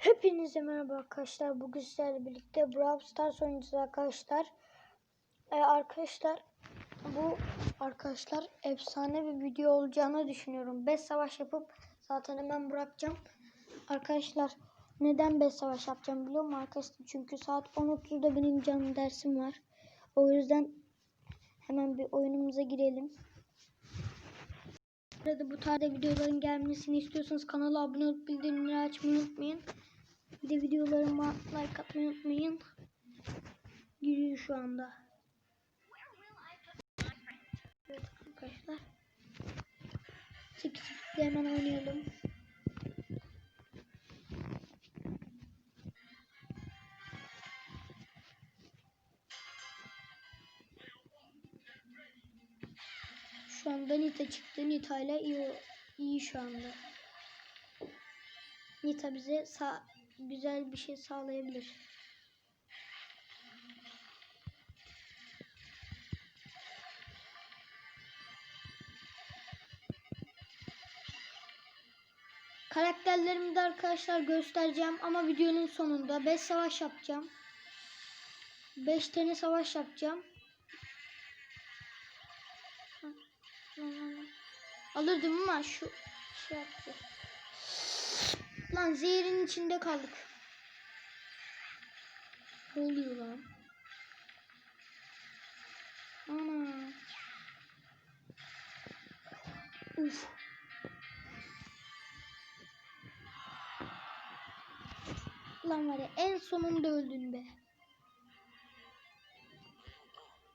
Hepinize merhaba arkadaşlar. Bugün sizlerle birlikte Brawl Stars oynayacağız arkadaşlar. Ee, arkadaşlar bu arkadaşlar efsane bir video olacağını düşünüyorum. 5 savaş yapıp zaten hemen bırakacağım. Arkadaşlar neden 5 savaş yapacağım biliyor musun arkadaşlar? Çünkü saat 10.30'da benim canım dersim var. O yüzden hemen bir oyunumuza girelim. Bu tarz videoların gelmesini istiyorsanız kanala abone olup bildirimleri açmayı unutmayın. Bir de videolarıma like atmayı unutmayın. Giriyor şu anda. Evet arkadaşlar. 8 hemen oynayalım. Şu anda Nita çıktı. Nita ile iyi, iyi şu anda. Nita bize sağ, güzel bir şey sağlayabilir. Karakterlerimi de arkadaşlar göstereceğim ama videonun sonunda 5 savaş yapacağım. 5 tane savaş yapacağım. Alırdım ama şu şey yaptı. Lan zehirin içinde kaldık. Ne oluyor lan? Ana. Uf. Lan var ya en sonunda öldün be.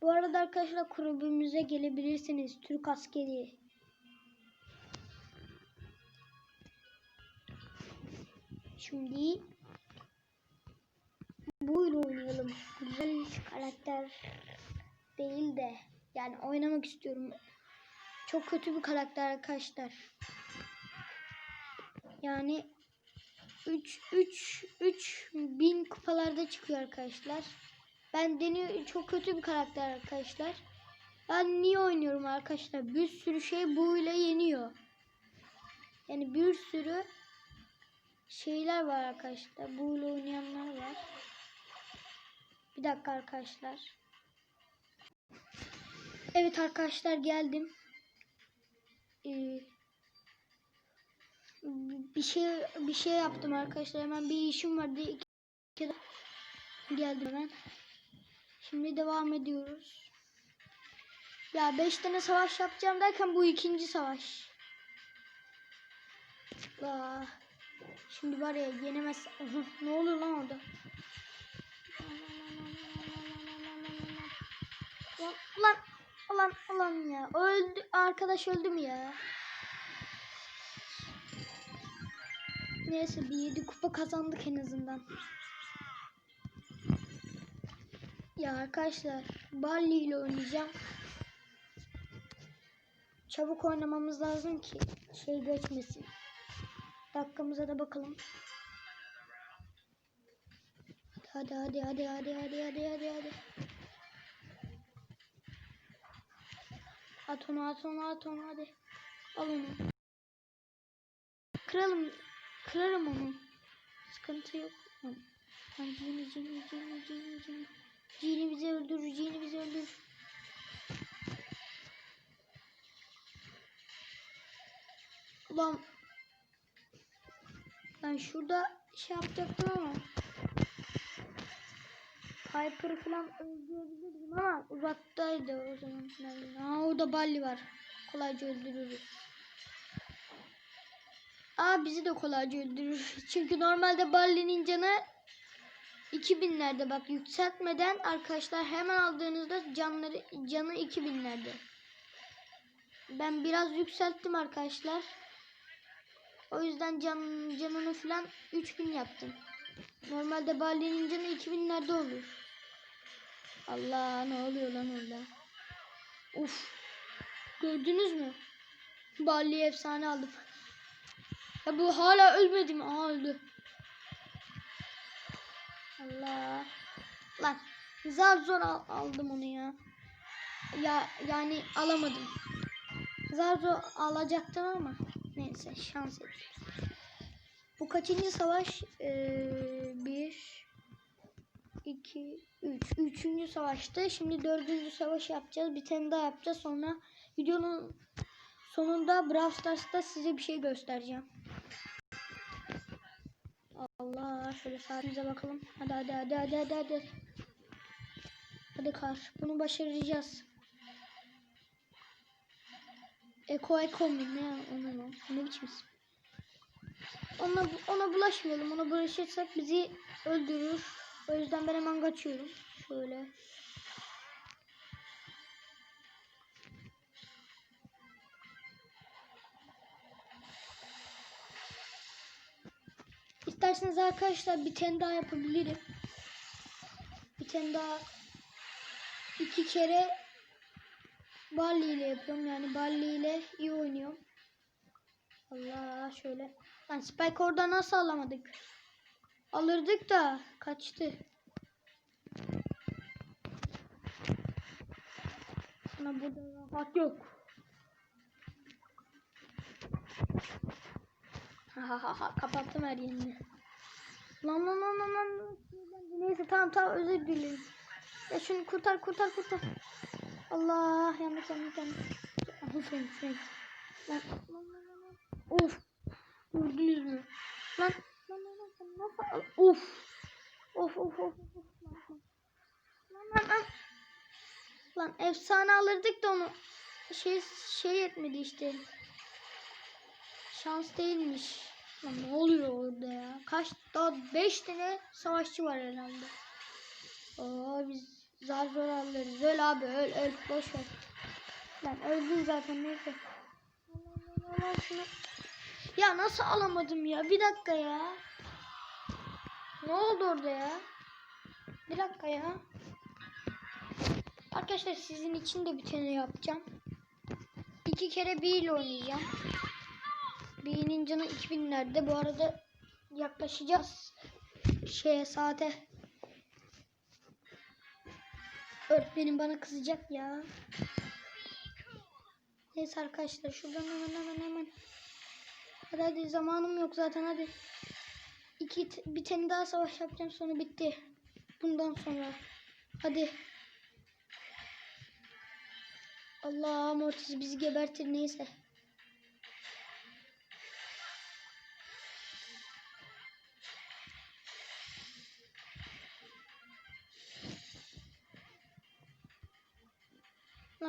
Bu arada arkadaşlar kulübümüze gelebilirsiniz. Türk askeri. Şimdi buyla oynayalım. Güzel karakter değil de yani oynamak istiyorum. Çok kötü bir karakter arkadaşlar. Yani 3 3 3 bin kupalarda çıkıyor arkadaşlar. Ben deniyor çok kötü bir karakter arkadaşlar. Ben niye oynuyorum arkadaşlar? Bir sürü şey bu ile yeniyor. Yani bir sürü şeyler var arkadaşlar. Bu ile oynayanlar var. Bir dakika arkadaşlar. Evet arkadaşlar geldim. Ee, bir şey bir şey yaptım arkadaşlar. Hemen bir işim vardı. İki, iki geldim hemen. Şimdi devam ediyoruz. Ya 5 tane savaş yapacağım derken bu ikinci savaş. Aa, şimdi var ya yenemez. ne olur lan orada? Ulan ulan ulan ya. Öldü arkadaş öldü mü ya? Neyse bir 7 kupa kazandık en azından. Ya arkadaşlar Barley ile oynayacağım. Çabuk oynamamız lazım ki şey geçmesin. Dakikamıza da bakalım. Hadi hadi hadi hadi hadi hadi hadi hadi. At onu at onu at onu hadi. Al onu. Kıralım. Kırarım onu. Sıkıntı yok. Cini cini cini cini cini. Cini bizi öldürür. Cini bizi öldürür. Ulan ben şurada şey yapacaktım ama Piper'ı falan öldürebilirdim ama uzaktaydı o zaman. Ha orada Balli var. Kolayca öldürürüz. Aa bizi de kolayca öldürür. Çünkü normalde Balli'nin canı 2000'lerde bak yükseltmeden arkadaşlar hemen aldığınızda canları canı 2000'lerde. Ben biraz yükselttim arkadaşlar. O yüzden can, canını falan 3000 yaptım. Normalde Balli'nin canı 2000'lerde olur. Allah ne oluyor lan orada? Uf. Gördünüz mü? Balli'yi efsane aldım. Ya bu hala ölmedi mi? Aa öldü. Allah. Lan zar zor al- aldım onu ya. Ya yani alamadım. Zar zor alacaktım ama neyse şans ettim. Bu kaçıncı savaş? Ee, bir, iki, üç. Üçüncü savaştı. Şimdi dördüncü savaş yapacağız. Bir tane daha yapacağız. Sonra videonun sonunda Brawl Stars'ta size bir şey göstereceğim. Allah şöyle saatimize bakalım. Hadi hadi hadi hadi hadi hadi. Hadi kar. Bunu başaracağız. Eko eko mu ne onu mu? Ne biçim isim? Ona, ona bulaşmayalım. Ona bulaşırsak bizi öldürür. O yüzden ben hemen kaçıyorum. Şöyle. İsterseniz arkadaşlar bir tane daha yapabilirim. Bir tane daha iki kere Barley ile yapıyorum. Yani Barley ile iyi oynuyorum. Allah şöyle. Lan Spike orada nasıl alamadık? Alırdık da kaçtı. Sana burada rahat yok. Ha ha ha kapattım her yerini. Lan lan lan lan lan. Neyse tamam tamam özür dilerim. Ya şunu kurtar kurtar kurtar. Allah yanlış yanlış yanlış. Aferin sen. Lan lan lan lan. lan. Of. Mü? Lan lan lan lan sen nasıl? Of. Of of of. of. Lan lan lan. Lan efsane alırdık da onu şey şey etmedi işte. Şans değilmiş. Lan ne oluyor orada ya? Kaç daha 5 tane savaşçı var herhalde. Oo biz zar zor alırız. Öl abi öl öl boş ver. Lan öldün zaten neyse. Ya nasıl alamadım ya? Bir dakika ya. Ne oldu orada ya? Bir dakika ya. Arkadaşlar sizin için de bir tane yapacağım. İki kere bir ile oynayacağım. Birinin canı 2000'lerde. Bu arada yaklaşacağız şeye saate. Öğretmenim bana kızacak ya. Neyse arkadaşlar şuradan hemen hemen hemen. Hadi hadi zamanım yok zaten hadi. İki bir tane daha savaş yapacağım sonra bitti. Bundan sonra. Hadi. Allah Mortis bizi gebertir neyse.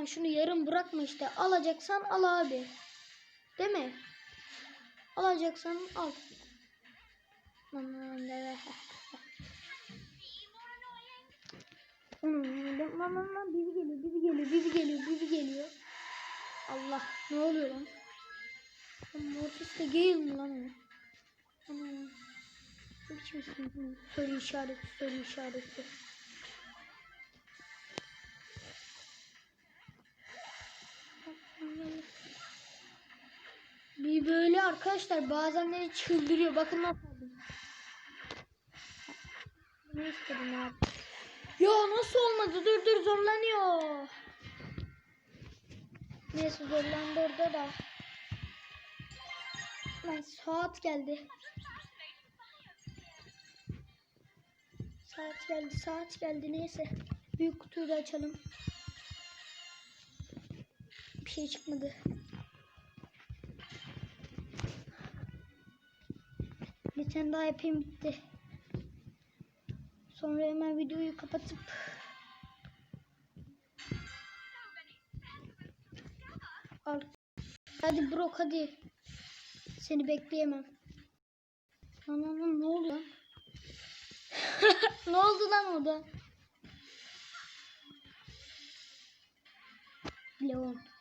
Lan şunu yarım bırakma işte. Alacaksan al abi. Değil mi? Alacaksan al. Lan geliyor, biri geliyor, biri geliyor, biri geliyor. Allah ne oluyor lan? Mortis de Gale mi lan? Ana. Ne biçim? Soru işareti, soru işareti. Bir böyle arkadaşlar bazenleri çıldırıyor. Bakın nasıl oldu. Ne istedim abi? Ya nasıl olmadı? Dur dur zorlanıyor. Neyse zorlandı orada da. Lan saat geldi. Saat geldi, saat geldi. Neyse. Büyük kutuyu da açalım. Bir şey çıkmadı. Bir tane daha yapayım bitti. Sonra hemen videoyu kapatıp Al. Hadi Brok hadi. Seni bekleyemem. Lan ne oluyor? ne oldu lan orada? Leon.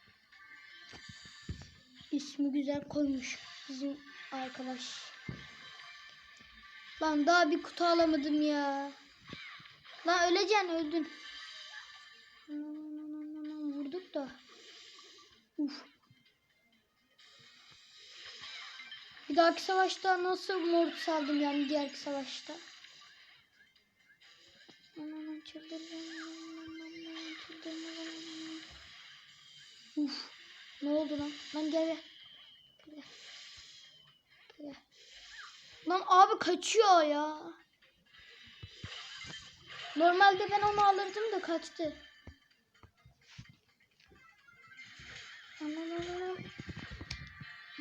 İsmi güzel koymuş bizim arkadaş. Lan daha bir kutu alamadım ya. Lan öleceksin öldün. Vurduk da. Uf. Bir dahaki savaşta nasıl mortis aldım yani diğer savaşta. Uf. Ne oldu lan? Lan gel gel. Gel. Lan abi kaçıyor ya. Normalde ben onu alırdım da kaçtı.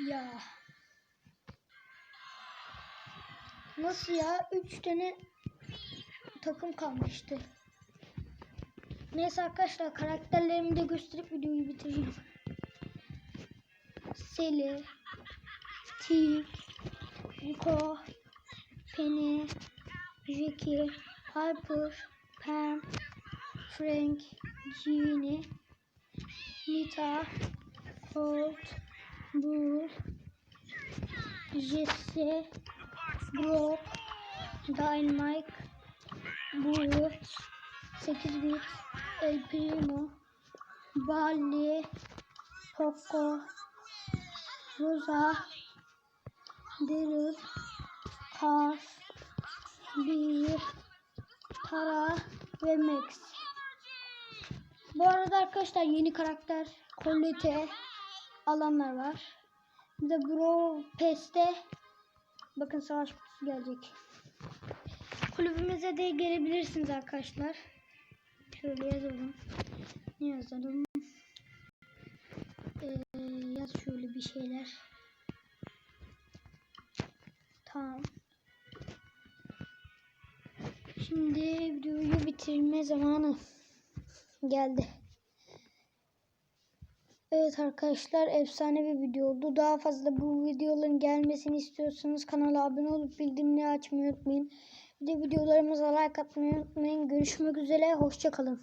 Ya. Nasıl ya? Üç tane takım kalmıştı. Neyse arkadaşlar karakterlerimi de gösterip videoyu bitireceğim. Sally, Tik, Rico, Penny, Jackie, Piper, Pam, Frank, Jeannie, Nita, Colt, Bull, Jesse, Brock, Dynamite, Bullet, 8 bit, El Primo, Bali, Poco, Rosa, Daryl, Cars, Bir, Tara ve Max. Bu arada arkadaşlar yeni karakter Colette alanlar var. Bir de Bro Pest'te bakın savaş kutusu gelecek. Kulübümüze de gelebilirsiniz arkadaşlar. Şöyle yazalım. Ne yazalım? Ee, yaz şöyle bir şeyler. Tamam. Şimdi videoyu bitirme zamanı geldi. Evet arkadaşlar efsane bir video oldu. Daha fazla bu videoların gelmesini istiyorsanız kanala abone olup bildirimleri açmayı unutmayın. Bir de videolarımıza like atmayı unutmayın. Görüşmek üzere. Hoşçakalın.